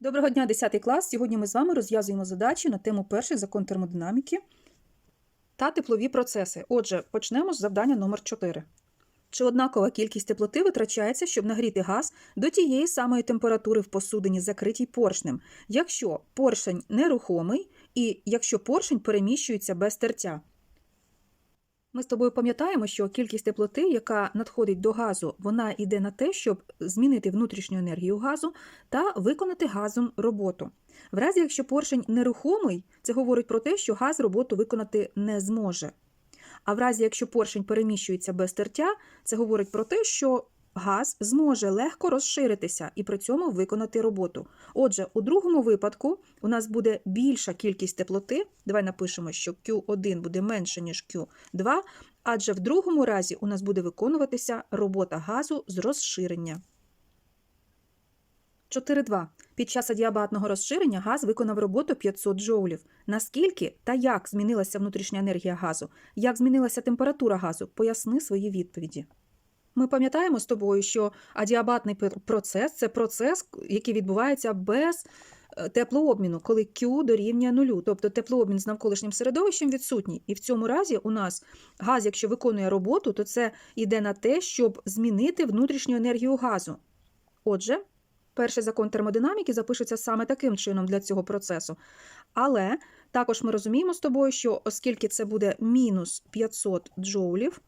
Доброго дня, 10 клас. Сьогодні ми з вами розв'язуємо задачі на тему перший закон термодинаміки та теплові процеси. Отже, почнемо з завдання номер 4. Чи однакова кількість теплоти витрачається, щоб нагріти газ до тієї самої температури в посудині, закритій поршнем, якщо поршень нерухомий і якщо поршень переміщується без тертя? Ми з тобою пам'ятаємо, що кількість теплоти, яка надходить до газу, вона йде на те, щоб змінити внутрішню енергію газу та виконати газом роботу. В разі, якщо поршень нерухомий, це говорить про те, що газ роботу виконати не зможе. А в разі, якщо поршень переміщується без тертя, це говорить про те, що газ зможе легко розширитися і при цьому виконати роботу. Отже, у другому випадку у нас буде більша кількість теплоти. Давай напишемо, що Q1 буде менше, ніж Q2, адже в другому разі у нас буде виконуватися робота газу з розширення. 4.2. Під час адіабатного розширення газ виконав роботу 500 джоулів. Наскільки та як змінилася внутрішня енергія газу? Як змінилася температура газу? Поясни свої відповіді. Ми пам'ятаємо з тобою, що адіабатний процес це процес, який відбувається без е, теплообміну, коли Q дорівнює нулю, тобто теплообмін з навколишнім середовищем відсутній. І в цьому разі у нас газ, якщо виконує роботу, то це йде на те, щоб змінити внутрішню енергію газу. Отже, перший закон термодинаміки запишеться саме таким чином для цього процесу. Але також ми розуміємо з тобою, що оскільки це буде мінус 500 джоулів,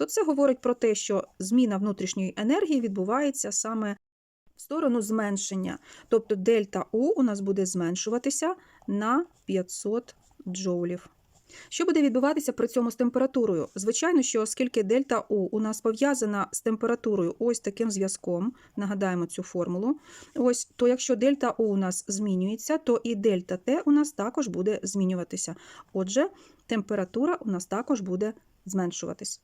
то це говорить про те, що зміна внутрішньої енергії відбувається саме в сторону зменшення. Тобто дельта У у нас буде зменшуватися на 500 джоулів. Що буде відбуватися при цьому з температурою? Звичайно, що оскільки дельта У у нас пов'язана з температурою ось таким зв'язком, нагадаємо цю формулу, ось, то якщо дельта У у нас змінюється, то і дельта Т у нас також буде змінюватися. Отже, температура у нас також буде зменшуватись.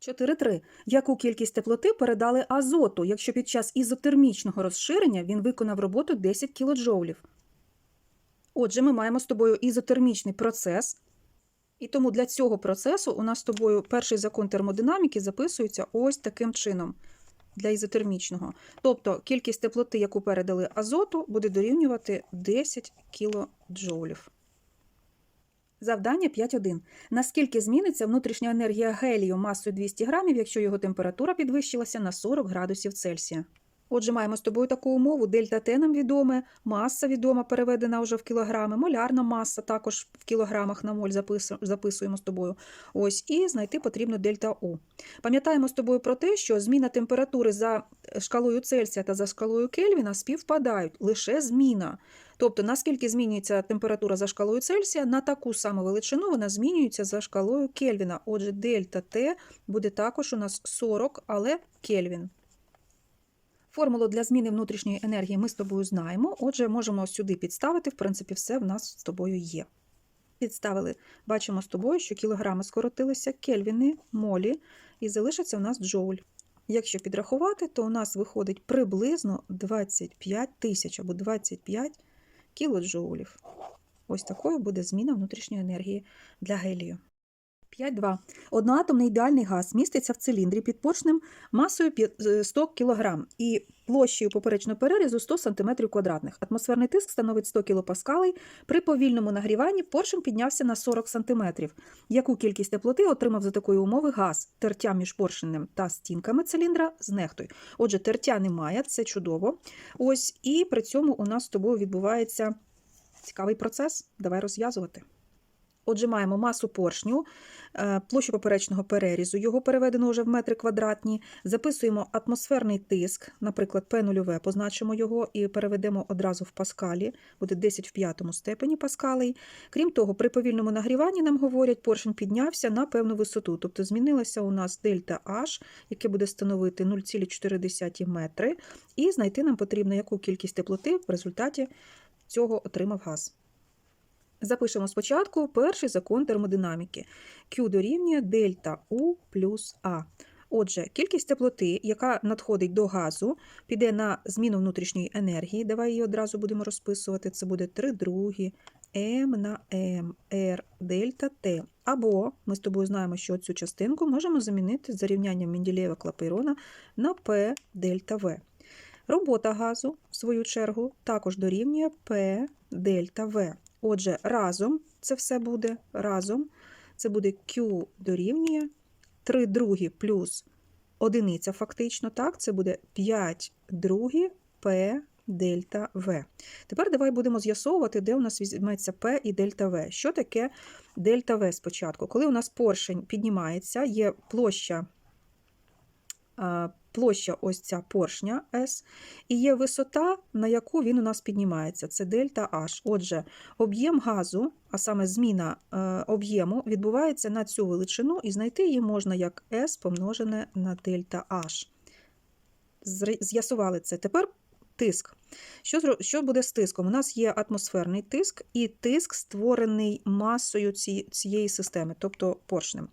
4.3. Яку кількість теплоти передали азоту, якщо під час ізотермічного розширення він виконав роботу 10 кJ? Отже, ми маємо з тобою ізотермічний процес, і тому для цього процесу у нас з тобою перший закон термодинаміки записується ось таким чином для ізотермічного. Тобто кількість теплоти, яку передали азоту, буде дорівнювати 10 кJ. Завдання 5.1. Наскільки зміниться внутрішня енергія гелію масою 200 грамів, якщо його температура підвищилася на 40 градусів Цельсія? Отже, маємо з тобою таку умову. Дельта Т нам відоме, маса відома, переведена вже в кілограми, молярна маса також в кілограмах на моль записуємо з тобою. Ось, і знайти потрібно дельта У. Пам'ятаємо з тобою про те, що зміна температури за шкалою Цельсія та за шкалою Кельвіна співпадають, лише зміна. Тобто, наскільки змінюється температура за шкалою Цельсія, на таку саму величину вона змінюється за шкалою Кельвіна. Отже, дельта Т буде також у нас 40, але Кельвін. Формулу для зміни внутрішньої енергії ми з тобою знаємо, отже, можемо сюди підставити, в принципі, все в нас з тобою є. Підставили, бачимо з тобою, що кілограми скоротилися, кельвіни, молі, і залишиться у нас джоуль. Якщо підрахувати, то у нас виходить приблизно 25 тисяч або 25 кілоджоулів. Ось такою буде зміна внутрішньої енергії для гелію. 5.2. Одноатомний ідеальний газ міститься в циліндрі під поршнем масою е, 100 кг і площею поперечного перерізу 100 см квадратних. Атмосферний тиск становить 100 кПа. При повільному нагріванні поршень піднявся на 40 см. Яку кількість теплоти отримав за такої умови газ? Тертя між поршнем та стінками циліндра знехтуй. Отже, тертя немає, це чудово. Ось, і при цьому у нас з тобою відбувається цікавий процес. Давай розв'язувати. Отже, маємо масу поршню, е, площу поперечного перерізу, його переведено вже в метри квадратні. Записуємо атмосферний тиск, наприклад, П0, позначимо його і переведемо одразу в паскалі, буде 10 в п'ятому степені паскалей. Крім того, при повільному нагріванні нам говорять, поршень піднявся на певну висоту, тобто змінилася у нас дельта H, яке буде становити 0,4 метри, і знайти нам потрібно, яку кількість теплоти в результаті цього отримав газ. Запишемо спочатку перший закон термодинаміки. Q дорівнює дельта U плюс А. Отже, кількість теплоти, яка надходить до газу, піде на зміну внутрішньої енергії. Давай її одразу будемо розписувати. Це буде 3 другі М на М, R, дельта Т. Або ми з тобою знаємо, що цю частинку можемо замінити за рівнянням Менделєєва Клапейрона на P дельта В. Робота газу, в свою чергу, також дорівнює P дельта V. Отже, разом це все буде разом. Це буде Q дорівнює 3 другі плюс одиниця фактично, так, це буде 5 другі P дельта V. Тепер давай будемо з'ясовувати, де у нас візьметься P і дельта V. Що таке дельта V спочатку? Коли у нас поршень піднімається, є площа, площа ось ця поршня S, і є висота, на яку він у нас піднімається, це дельта H. Отже, об'єм газу, а саме зміна е, об'єму, відбувається на цю величину, і знайти її можна як S помножене на дельта H. З'ясували це. Тепер тиск. Що, що буде з тиском? У нас є атмосферний тиск і тиск, створений масою ці, цієї системи, тобто поршнем.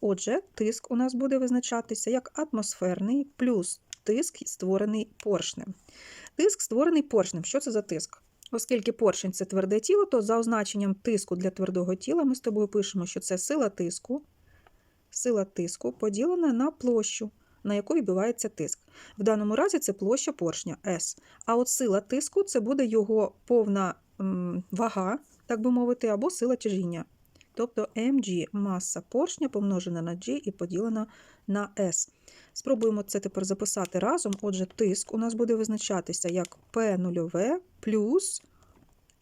Отже, тиск у нас буде визначатися як атмосферний плюс тиск, створений поршнем. Тиск створений поршнем. Що це за тиск? Оскільки поршень це тверде тіло, то за означенням тиску для твердого тіла ми з тобою пишемо, що це сила тиску, сила тиску поділена на площу, на яку відбувається тиск. В даному разі це площа поршня S. А от сила тиску це буде його повна вага, так би мовити, або сила тяжіння. Тобто mg маса поршня помножена на G і поділена на S. Спробуємо це тепер записати разом. Отже, тиск у нас буде визначатися як P0 плюс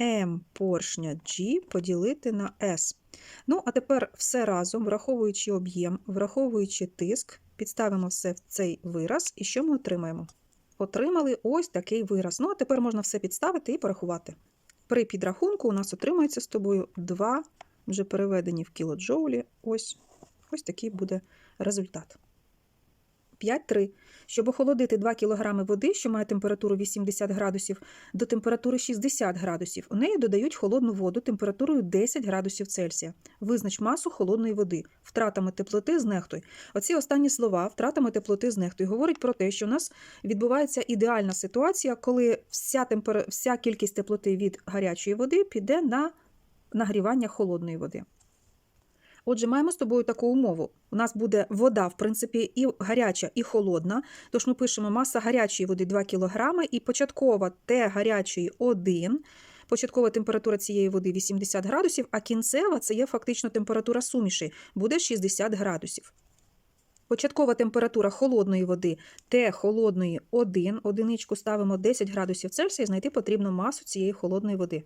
m поршня G поділити на S. Ну, а тепер все разом, враховуючи об'єм, враховуючи тиск, підставимо все в цей вираз. І що ми отримаємо? Отримали ось такий вираз. Ну, а тепер можна все підставити і порахувати. При підрахунку у нас отримається з тобою 2, вже переведені в кілоджоулі. Ось, ось такий буде результат. 5,3. Щоб охолодити 2 кг води, що має температуру 80 градусів, до температури 60 градусів, у неї додають холодну воду температурою 10 градусів Цельсія. Визнач масу холодної води, втратами теплоти знехтуй. Оці останні слова, втратами теплоти знехтуй, говорять про те, що у нас відбувається ідеальна ситуація, коли вся, темпер... вся кількість теплоти від гарячої води піде на нагрівання холодної води. Отже, маємо з тобою таку умову. У нас буде вода, в принципі, і гаряча, і холодна. Тож ми пишемо маса гарячої води 2 кг і початкова Т гарячої 1. Початкова температура цієї води 80 градусів, а кінцева це є фактично температура суміші, буде 60 градусів. Початкова температура холодної води Т холодної 1, одиничку ставимо 10 градусів Цельсія, і знайти потрібну масу цієї холодної води.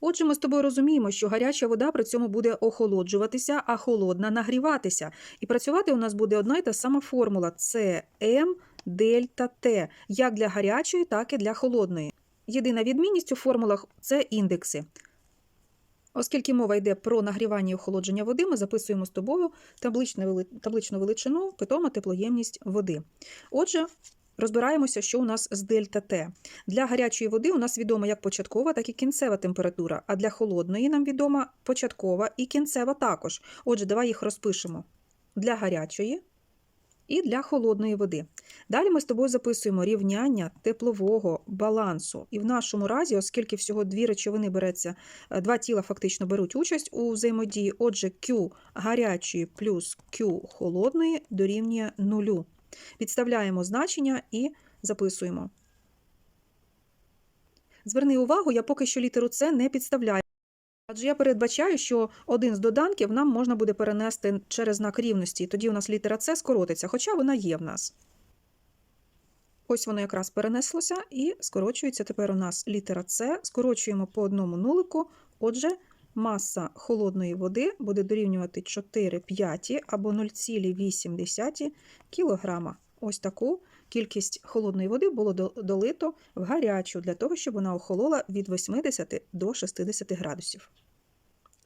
Отже, ми з тобою розуміємо, що гаряча вода при цьому буде охолоджуватися, а холодна нагріватися. І працювати у нас буде одна й та сама формула це М дельта Т, як для гарячої, так і для холодної. Єдина відмінність у формулах це індекси. Оскільки мова йде про нагрівання і охолодження води, ми записуємо з тобою табличну величину, питома теплоємність води. Отже, розбираємося, що у нас з дельта Т. Для гарячої води у нас відома як початкова, так і кінцева температура, а для холодної нам відома початкова і кінцева також. Отже, давай їх розпишемо для гарячої і для холодної води. Далі ми з тобою записуємо рівняння теплового балансу. І в нашому разі, оскільки всього дві речовини береться, е, два тіла фактично беруть участь у взаємодії, отже, Q гарячої плюс Q холодної дорівнює нулю. Підставляємо значення і записуємо. Зверни увагу, я поки що літеру С не підставляю. Адже я передбачаю, що один з доданків нам можна буде перенести через знак рівності, тоді у нас літера С скоротиться, хоча вона є в нас. Ось воно якраз перенеслося і скорочується тепер у нас літера С. Скорочуємо по одному нулику. Отже, маса холодної води буде дорівнювати 4 п'яті або 0,8 кг. Ось таку кількість холодної води було долито в гарячу для того, щоб вона охолола від 80 до 60 градусів.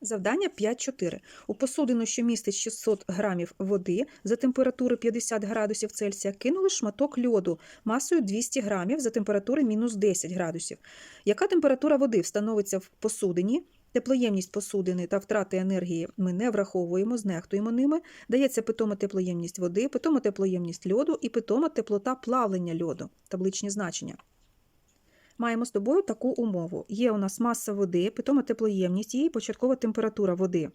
Завдання 5.4. У посудину, що містить 600 грамів води за температури 50 градусів Цельсія, кинули шматок льоду масою 200 грамів за температури мінус 10 градусів. Яка температура води встановиться в посудині? Теплоємність посудини та втрати енергії ми не враховуємо, знехтуємо ними. Дається питома теплоємність води, питома теплоємність льоду і питома теплота плавлення льоду. Табличні значення. Маємо з тобою таку умову. Є у нас маса води, питома теплоємність і початкова температура води.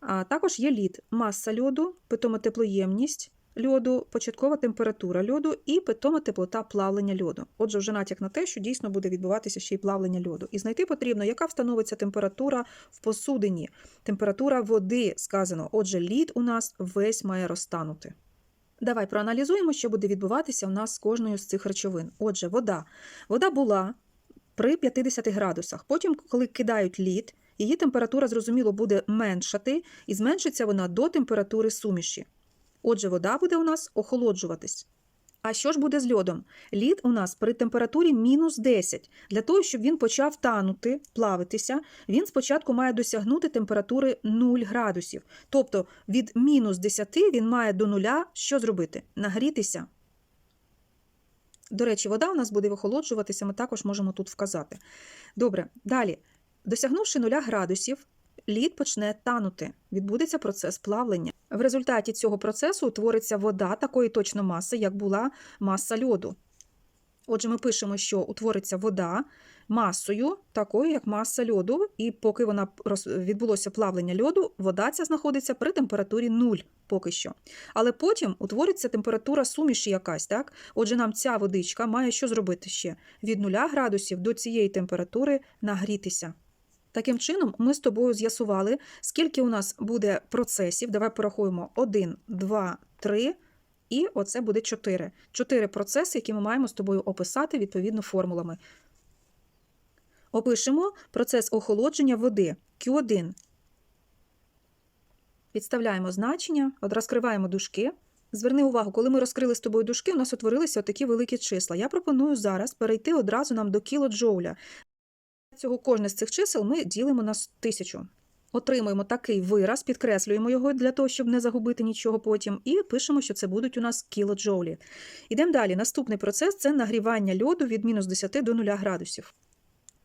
А також є лід, маса льоду, питома теплоємність льоду, початкова температура льоду і питома теплота плавлення льоду. Отже, вже натяк на те, що дійсно буде відбуватися ще й плавлення льоду. І знайти потрібно, яка встановиться температура в посудині. Температура води сказано. Отже, лід у нас весь має розтанути. Давай проаналізуємо, що буде відбуватися у нас з кожною з цих речовин. Отже, вода. Вода була при 50 градусах. Потім, коли кидають лід, її температура, зрозуміло, буде меншати, і зменшиться вона до температури суміші. Отже, вода буде у нас охолоджуватись. А що ж буде з льодом? Лід у нас при температурі мінус 10. Для того, щоб він почав танути, плавитися, він спочатку має досягнути температури 0 градусів. Тобто від мінус 10 він має до нуля що зробити? Нагрітися. До речі, вода у нас буде охолоджуватися, ми також можемо тут вказати. Добре, далі. Досягнувши 0 градусів, лід почне танути, відбудеться процес плавлення. В результаті цього процесу утвориться вода такої точно маси, як була маса льоду. Отже, ми пишемо, що утвориться вода масою, такою, як маса льоду, і поки вона відбулося плавлення льоду, вода ця знаходиться при температурі 0 поки що. Але потім утвориться температура суміші якась, так? Отже, нам ця водичка має що зробити ще? Від 0 градусів до цієї температури нагрітися. Таким чином, ми з тобою з'ясували, скільки у нас буде процесів. Давай порахуємо 1, 2, 3, і оце буде 4. 4 процеси, які ми маємо з тобою описати відповідно формулами. Опишемо процес охолодження води Q1. Підставляємо значення, от розкриваємо дужки. Зверни увагу, коли ми розкрили з тобою дужки, у нас утворилися такі великі числа. Я пропоную зараз перейти одразу нам до кілоджоуля. Цього кожне з цих чисел ми ділимо на тисячу. Отримуємо такий вираз, підкреслюємо його для того, щоб не загубити нічого потім, і пишемо, що це будуть у нас кілоджоулі. Ідемо далі. Наступний процес це нагрівання льоду від мінус 10 до 0 градусів.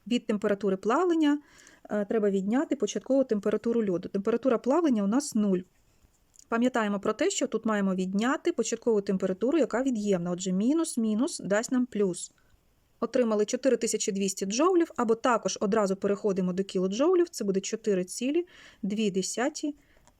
Від температури плавлення е, треба відняти початкову температуру льоду. Температура плавлення у нас 0. Пам'ятаємо про те, що тут маємо відняти початкову температуру, яка від'ємна. Отже, мінус, мінус дасть нам плюс. Отримали 4200 джоулів, або також одразу переходимо до кілоджоулів, це буде 4,2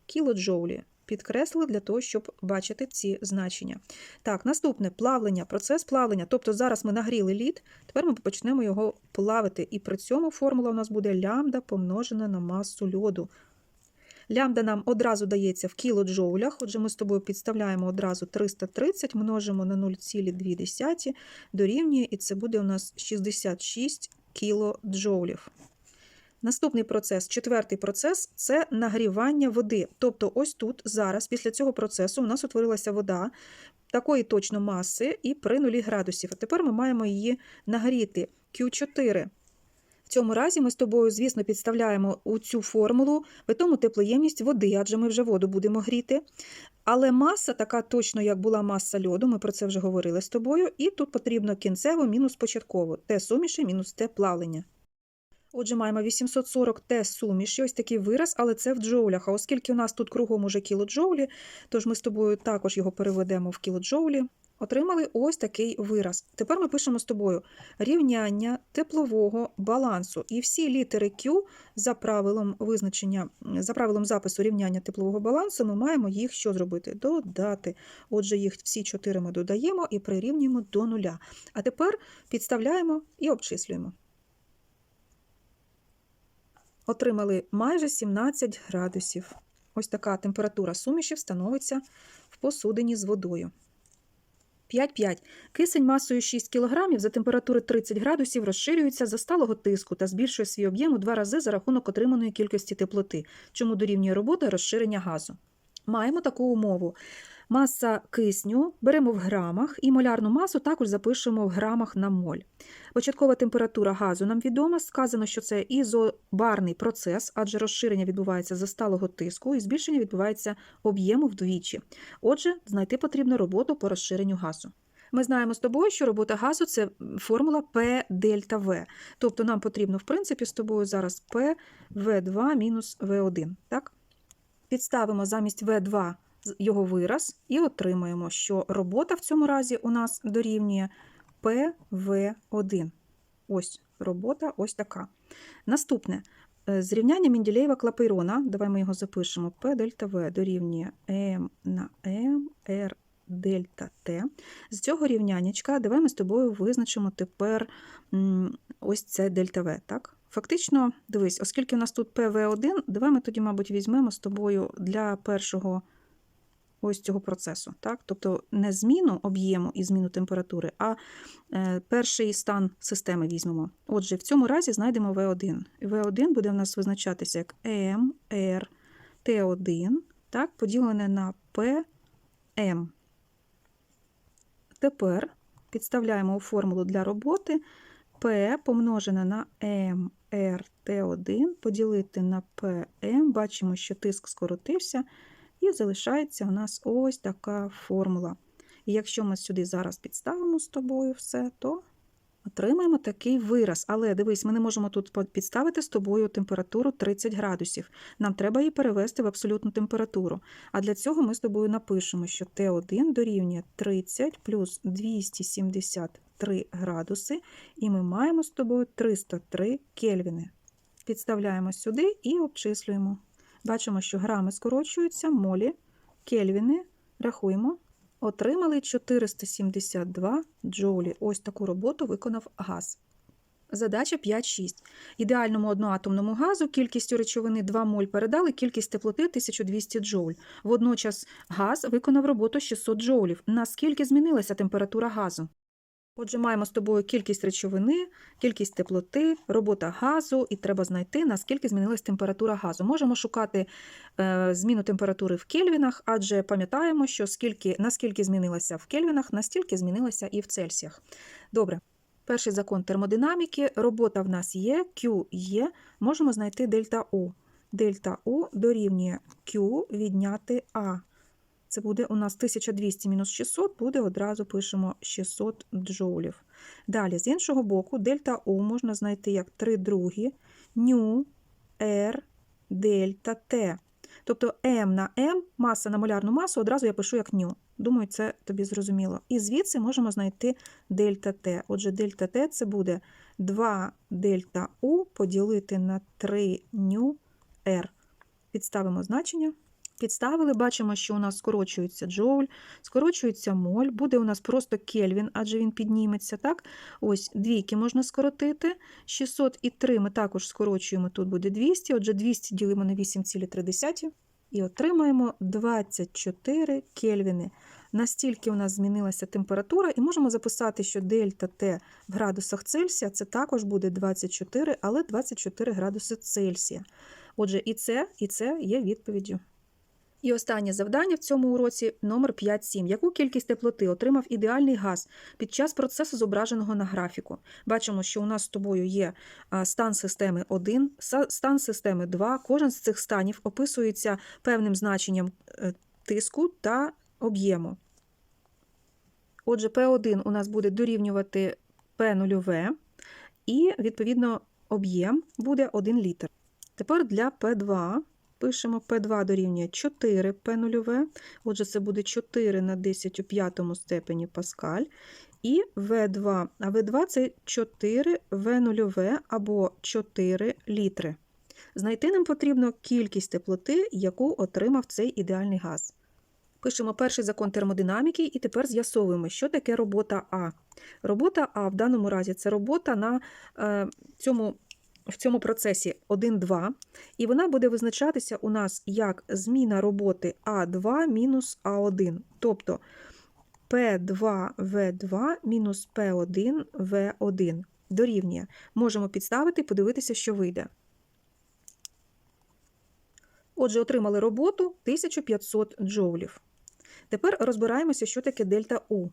кілоджоулі. Підкреслили для того, щоб бачити ці значення. Так, наступне плавлення, процес плавлення. Тобто зараз ми нагріли лід, тепер ми почнемо його плавити. І при цьому формула у нас буде лямбда помножена на масу льоду. Лямбда нам одразу дається в кілоджоулях, отже, ми з тобою підставляємо одразу 330, множимо на 0,2, дорівнює, і це буде у нас 66 кілоджоулів. Наступний процес, четвертий процес це нагрівання води. Тобто, ось тут зараз, після цього процесу, у нас утворилася вода такої точно маси і при 0 градусів. А тепер ми маємо її нагріти Q4. Цьому разі ми з тобою, звісно, підставляємо у цю формулу питому теплоємність води, адже ми вже воду будемо гріти. Але маса така точно, як була маса льоду, ми про це вже говорили з тобою, і тут потрібно кінцево мінус початково. Т суміші мінус Т плавлення. Отже, маємо 840 Т суміші, ось такий вираз, але це в джоулях. А оскільки у нас тут кругом уже кілоджоулі, тож ми з тобою також його переведемо в кілоджоулі. Отримали ось такий вираз. Тепер ми пишемо з тобою рівняння теплового балансу. І всі літери Q за правилом визначення, за правилом запису рівняння теплового балансу, ми маємо їх що зробити? Додати. Отже, їх всі чотири ми додаємо і прирівнюємо до нуля. А тепер підставляємо і обчислюємо. Отримали майже 17 градусів. Ось така температура сумішів становиться в посудині з водою. 5,5. Кисень масою 6 кг за температури 30 градусів розширюється за сталого тиску та збільшує свій об'єм у два рази за рахунок отриманої кількості теплоти, чому дорівнює робота розширення газу. Маємо таку умову. Маса кисню беремо в грамах і молярну масу також запишемо в грамах на моль. Початкова температура газу нам відома. Сказано, що це ізобарний процес, адже розширення відбувається за сталого тиску і збільшення відбувається об'єму вдвічі. Отже, знайти потрібно роботу по розширенню газу. Ми знаємо з тобою, що робота газу це формула P дельта В. Тобто нам потрібно, в принципі, з тобою зараз P V2 мінус V1. Так? Підставимо замість V2 його вираз і отримаємо, що робота в цьому разі у нас дорівнює ПВ1. Ось робота ось така. Наступне. Зрівняння Менділеєва клапейрона, давай ми його запишемо, P дельта В дорівнює М на М, R дельта Т. З цього рівнянячка давай ми з тобою визначимо тепер ось це дельта В. Так? Фактично, дивись, оскільки у нас тут ПВ1, давай ми тоді, мабуть, візьмемо з тобою для першого ось цього процесу. Так? Тобто не зміну об'єму і зміну температури, а е, перший стан системи візьмемо. Отже, в цьому разі знайдемо В1. В1 буде в нас визначатися як М, Р, Т1, так, поділене на ПМ. Тепер підставляємо у формулу для роботи P помножене на МРТ1 поділити на ПМ. Бачимо, що тиск скоротився, і залишається у нас ось така формула. І якщо ми сюди зараз підставимо з тобою все, то отримаємо такий вираз. Але дивись, ми не можемо тут підставити з тобою температуру 30 градусів. Нам треба її перевести в абсолютну температуру. А для цього ми з тобою напишемо, що Т1 дорівнює 30 плюс 273 градуси, і ми маємо з тобою 303 кельвіни. Підставляємо сюди і обчислюємо. Бачимо, що грами скорочуються, молі, кельвіни, рахуємо. Отримали 472 джоулі. Ось таку роботу виконав газ. Задача 5.6. Ідеальному одноатомному газу кількістю речовини 2 моль передали кількість теплоти 1200 джоуль. Водночас газ виконав роботу 600 джоулів. Наскільки змінилася температура газу? Отже, маємо з тобою кількість речовини, кількість теплоти, робота газу, і треба знайти, наскільки змінилась температура газу. Можемо шукати е, зміну температури в кельвінах, адже пам'ятаємо, що скільки, наскільки змінилася в кельвінах, настільки змінилася і в Цельсіях. Добре. Перший закон термодинаміки. Робота в нас є, Q є. Можемо знайти дельта У. Дельта У дорівнює Q відняти А. Це буде у нас 1200 мінус 600, буде одразу пишемо 600 джоулів. Далі, з іншого боку, дельта У можна знайти як 3 другі, ню, R, дельта Т. Тобто М на М, маса на молярну масу, одразу я пишу як ню. Думаю, це тобі зрозуміло. І звідси можемо знайти дельта Т. Отже, дельта Т це буде 2 дельта У поділити на 3 ню R. Підставимо значення. Підставили, бачимо, що у нас скорочується джоуль, скорочується моль, буде у нас просто кельвін, адже він підніметься. так? Ось двійки можна скоротити. 600 і 3 ми також скорочуємо, тут буде 200, отже 200 ділимо на 8,3 і отримаємо 24 кельвіни. Настільки у нас змінилася температура, і можемо записати, що дельта Т в градусах Цельсія це також буде 24, але 24 градуси Цельсія. Отже, і це, і це є відповіддю. І останнє завдання в цьому уроці номер 5.7. Яку кількість теплоти отримав ідеальний газ під час процесу, зображеного на графіку? Бачимо, що у нас з тобою є стан системи 1, стан системи 2. Кожен з цих станів описується певним значенням е, тиску та об'єму. Отже, P1 у нас буде дорівнювати P0, і, відповідно, об'єм буде 1 літр. Тепер для P2 пишемо P2 дорівнює 4 P0, отже, це буде 4 на 10 у п'ятому степені Паскаль. І В2, а В2 це 4 В0 або 4 літри. Знайти нам потрібно кількість теплоти, яку отримав цей ідеальний газ. Пишемо перший закон термодинаміки і тепер з'ясовуємо, що таке робота А. Робота А в даному разі це робота на е, цьому, в цьому процесі 1-2, і вона буде визначатися у нас як зміна роботи А2 мінус А1. Тобто P2V2 мінус P1V1 дорівнює. Можемо підставити і подивитися, що вийде. Отже, отримали роботу 1500 джоулів. Тепер розбираємося, що таке дельта У.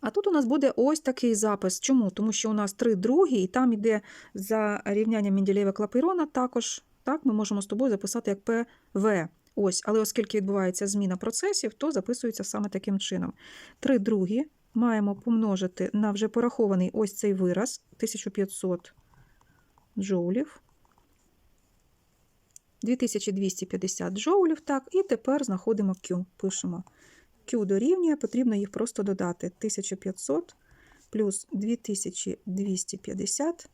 А тут у нас буде ось такий запис. Чому? Тому що у нас 3 другі, і там йде за рівнянням Менделєєва клапейрона також. Так, ми можемо з тобою записати як ПВ. Ось, але оскільки відбувається зміна процесів, то записується саме таким чином. 3 другі маємо помножити на вже порахований ось цей вираз 1500 джоулів. 2250 джоулів, так, і тепер знаходимо Q. Пишемо Q дорівнює, потрібно їх просто додати. 1500 плюс 2250,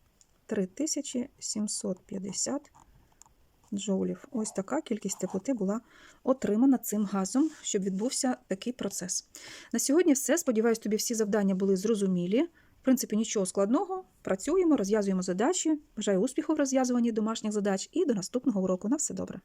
3750 джоулів. Ось така кількість теплоти була отримана цим газом, щоб відбувся такий процес. На сьогодні все. Сподіваюсь, тобі всі завдання були зрозумілі. В принципі, нічого складного. Працюємо, розв'язуємо задачі. Бажаю успіху в розв'язуванні домашніх задач і до наступного уроку. На все добре.